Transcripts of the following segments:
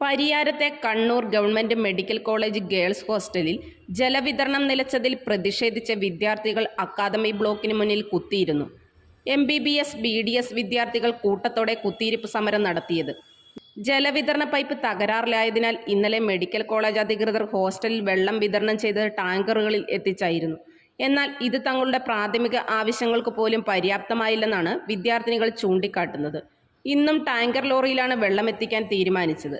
പരിയാരത്തെ Kannur government medical college girls ഹോസ്റ്റലിൽ ജലവിതരണം നിലച്ചതിൽ പ്രതിഷേധിച്ച വിദ്യാർത്ഥികൾ അക്കാദമി ബ്ലോക്കിന് മുന്നിൽ കുത്തിയിരുന്നു. M B B S B D S വിദ്യാർത്ഥികൾ കൂട്ടത്തോടെ കുത്തിയിരിപ്പ് സമരം നടത്തിയത്. ജലവിതരണ പൈപ്പ് തകരാറിലായതിനാൽ ഇന്നലെ മെഡിക്കൽ കോളേജ് അധികൃതർ ഹോസ്റ്റലിൽ വെള്ളം വിതരണം ചെയ്തത് ടാങ്കറുകളിൽ എത്തിച്ചായിരുന്നു. എന്നാൽ ഇത് തങ്ങളുടെ പ്രാഥമിക ആവശ്യങ്ങൾക്ക് പോലും പര്യാപ്തമായില്ലെന്നാണ് വിദ്യാർത്ഥിനികൾ ചൂണ്ടിക്കാട്ടുന്നത്. ഇന്നും ടാങ്കർ ലോറിയിലാണ് വെള്ളം എത്തിക്കാൻ തീരുമാനിച്ചത്.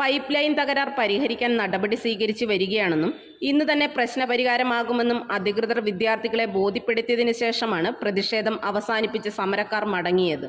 പൈപ്പ് ലൈൻ തകരാർ പരിഹരിക്കാൻ നടപടി സ്വീകരിച്ചു വരികയാണെന്നും ഇന്ന് തന്നെ പ്രശ്നപരിഹാരമാകുമെന്നും അധികൃതർ വിദ്യാർത്ഥികളെ ബോധ്യപ്പെടുത്തിയതിനു ശേഷമാണ് പ്രതിഷേധം അവസാനിപ്പിച്ച് സമരക്കാർ മടങ്ങിയത്.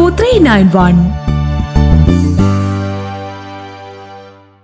Two three nine one.